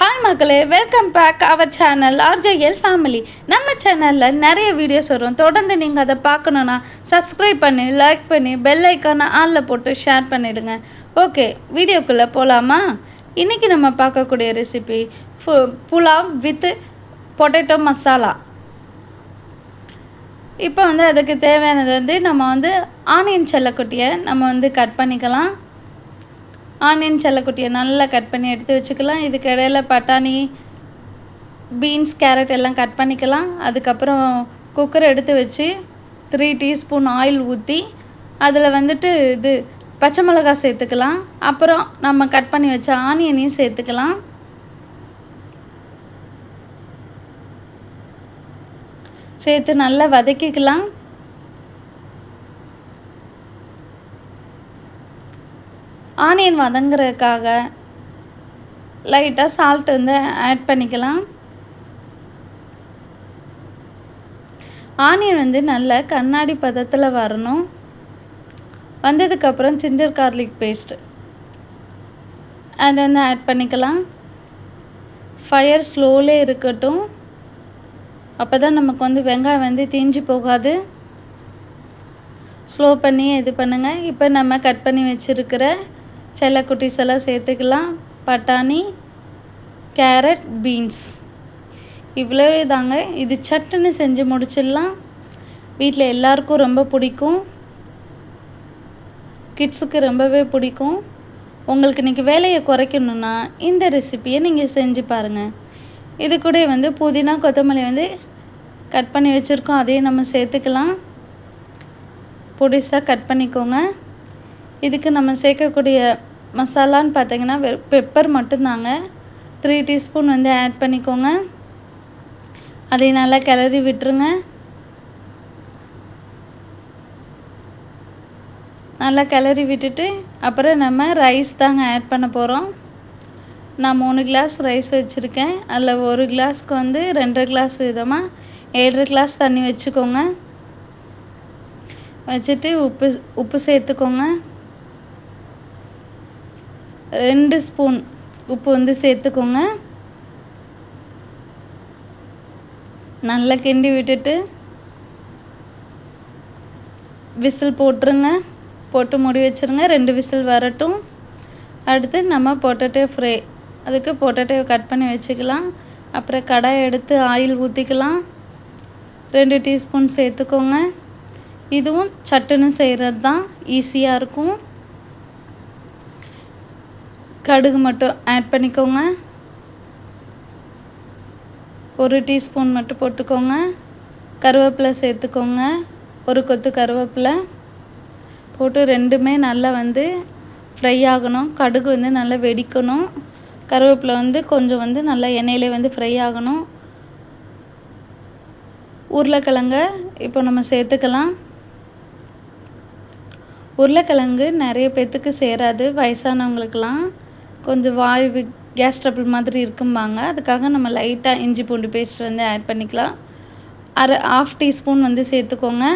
Hi மக்களே. Welcome back our channel RJL family நம்ம சேனலில் நிறைய வீடியோஸ் வரும். தொடர்ந்து நீங்கள் அதை பார்க்கணுன்னா சப்ஸ்கிரைப் பண்ணி லைக் பண்ணி பெல் ஐக்கானை ஆனில் போட்டு ஷேர் பண்ணிவிடுங்க ஓகே வீடியோக்குள்ளே போகலாமா இன்றைக்கி நம்ம பார்க்கக்கூடிய ரெசிபி ஃபு புலாவ் வித் பொட்டேட்டோ மசாலா இப்போ வந்து அதுக்கு தேவையானது வந்து நம்ம வந்து ஆனியன் செல்லக்குட்டியை நம்ம வந்து கட் பண்ணிக்கலாம். ஆனியன் செல்லக்குட்டியை நல்லா கட் பண்ணி எடுத்து வச்சுக்கலாம். இதுக்கு இடையில பட்டாணி பீன்ஸ் கேரட் எல்லாம் கட் பண்ணிக்கலாம். அதுக்கப்புறம் குக்கர் எடுத்து வச்சு த்ரீ டீஸ்பூன் ஆயில் ஊற்றி அதில் வந்துட்டு இது பச்சை மிளகாய் சேர்த்துக்கலாம். அப்புறம் நம்ம கட் பண்ணி வச்ச ஆனியனையும் சேர்த்துக்கலாம். சேர்த்து நல்லா வதக்கிக்கலாம். ஆனியன் வதங்குறதுக்காக லைட்டாக சால்ட் வந்து ஆட் பண்ணிக்கலாம். ஆனியன் வந்து நல்ல கண்ணாடி பதத்தில் வரணும். வந்ததுக்கப்புறம் ஜிஞ்சர் கார்லிக் பேஸ்ட் அதை வந்து ஆட் பண்ணிக்கலாம். ஃபயர் ஸ்லோலே இருக்கட்டும். அப்போ தான் நமக்கு வந்து வெங்காயம் வந்து தீஞ்சு போகாது. ஸ்லோ பண்ணி இது பண்ணுங்கள் இப்போ நம்ம கட் பண்ணி வச்சுருக்கிற செல்ல குட்டிஸ் எல்லாம் சேர்த்துக்கலாம். பட்டாணி கேரட் பீன்ஸ். இவ்வளவே தாங்க. இது சட்டுன்னு செஞ்சு முடிச்சிடலாம். வீட்டில் எல்லாருக்கும் ரொம்ப பிடிக்கும். கிட்ஸுக்கு ரொம்பவே பிடிக்கும். உங்களுக்கு இன்றைக்கி வேலையை குறைக்கணுன்னா இந்த ரெசிப்பியை நீங்கள் செஞ்சு பாருங்கள் இது கூட வந்து புதினா கொத்தமல்லி வந்து கட் பண்ணி வச்சுருக்கோம். அதையும் நம்ம சேர்த்துக்கலாம். பொடிசாக கட் பண்ணிக்கோங்க. இதுக்கு நம்ம சேர்க்கக்கூடிய மசாலான்னு பார்த்தீங்கன்னா வெ பெப்பர் மட்டும்தாங்க. த்ரீ டீஸ்பூன் வந்து ஆட் பண்ணிக்கோங்க. அதை நல்லா கிளறி விட்டுருங்க. நல்லா கிளறி விட்டுட்டு அப்புறம் நம்ம ரைஸ் தாங்க ஆட் பண்ண போகிறோம் நான் மூணு கிளாஸ் ரைஸ் வச்சுருக்கேன். அதில் ஒரு கிளாஸ்க்கு வந்து ரெண்டரை கிளாஸ் விதமாக ஏழரை கிளாஸ் தண்ணி வச்சுக்கோங்க. வச்சுட்டு உப்பு உப்பு சேர்த்துக்கோங்க. ரெண்டு ஸ்பூன் உப்பு வந்து சேர்த்துக்கோங்க. நல்லா கிண்டி விட்டுட்டு விசில் போட்டுருங்க. போட்டு மூடி வச்சுருங்க. ரெண்டு விசில் வரட்டும். அடுத்து நம்ம பொட்டேட்டோ ஃப்ரை. அதுக்கு பொட்டேட்டோ கட் பண்ணி வச்சுக்கலாம். அப்புறம் கடாய் எடுத்து ஆயில் ஊற்றிக்கலாம் ரெண்டு டீஸ்பூன் சேர்த்துக்கோங்க. இதுவும் சட்டுன்னு செய்கிறது தான் ஈஸியாக இருக்கும். கடுகு மட்டும் ஆட் பண்ணிக்கோங்க. ஒரு டீஸ்பூன் மட்டும் போட்டுக்கோங்க. கருவேப்பிலை சேர்த்துக்கோங்க. ஒரு கொத்து கருவேப்பிலை போட்டு ரெண்டுமே நல்லா வந்து ஃப்ரை ஆகணும். கடுகு வந்து நல்லா வெடிக்கணும். கருவேப்பிலை வந்து கொஞ்சம் வந்து நல்லா எண்ணெயிலே வந்து ஃப்ரை ஆகணும். உருளைக்கிழங்க இப்போ நம்ம சேர்த்துக்கலாம். உருளைக்கிழங்கு நிறைய பேர்த்துக்கு சேராது. வயசானவங்களுக்கெல்லாம் கொஞ்சம் வாய்வு கேஸ் ட்ரபிள் மாதிரி இருக்கும்பாங்க. அதுக்காக நம்ம லைட்டாக இஞ்சி பூண்டு பேஸ்ட் வந்து ஆட் பண்ணிக்கலாம். அரை ஆஃப் டீஸ்பூன் வந்து சேர்த்துக்கோங்க.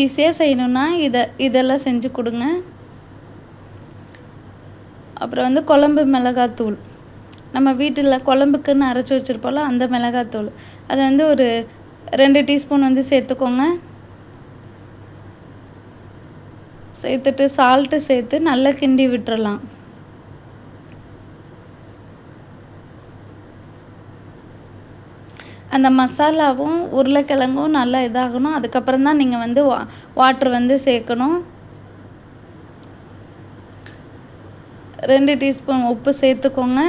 ஈஸியாக செய்யணுன்னா இதை இதெல்லாம் செஞ்சு கொடுங்க. அப்புறம் வந்து குழம்பு மிளகாத்தூள். நம்ம வீட்டில் குழம்புக்குன்னு அரைச்சி வச்சுருப்போம்ல அந்த மிளகாத்தூள். அதை வந்து ஒரு ரெண்டு டீஸ்பூன் வந்து சேர்த்துக்கோங்க. சேர்த்துட்டு சால்ட்டு சேர்த்து நல்லா கிண்டி விட்டுறலாம். அந்த மசாலாவும் உருளைக்கிழங்கும் நல்லா இதாகணும். அதுக்கப்புறம் தான் நீங்கள் வந்து வா வாட்ரு வந்து சேர்க்கணும். ரெண்டு டீஸ்பூன் உப்பு சேர்த்துக்கோங்க.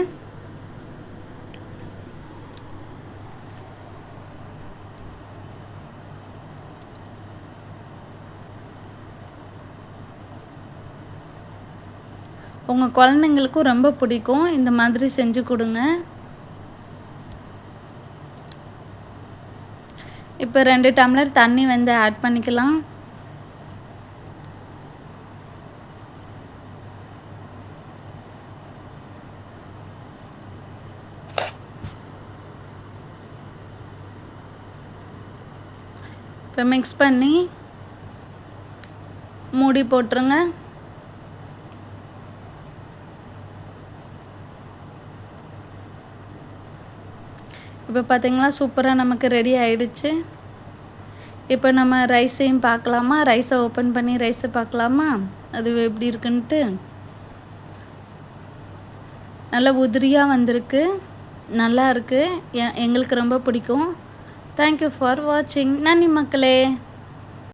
உங்கள் குழந்தைங்களுக்கும் ரொம்ப பிடிக்கும். இந்த மாதிரி செஞ்சு கொடுங்க. இப்போ ரெண்டு டம்ளர் தண்ணி வந்து ஆட் பண்ணிக்கலாம். இப்போ மிக்ஸ் பண்ணி மூடி போட்டுருங்க. இப்போ பார்த்திங்களா சூப்பராக நமக்கு ரெடி ஆயிடுச்சு. இப்போ நம்ம ரைஸையும் பார்க்கலாமா ரைஸை ஓப்பன் பண்ணி ரைஸை பார்க்கலாமா அது எப்படி இருக்குன்ட்டு நல்லா உதிரியாக வந்திருக்கு. நல்லா இருக்குது எ- எங்களுக்கு ரொம்ப பிடிக்கும். தேங்க்யூ ஃபார் வாட்சிங் நன்றி மக்களே.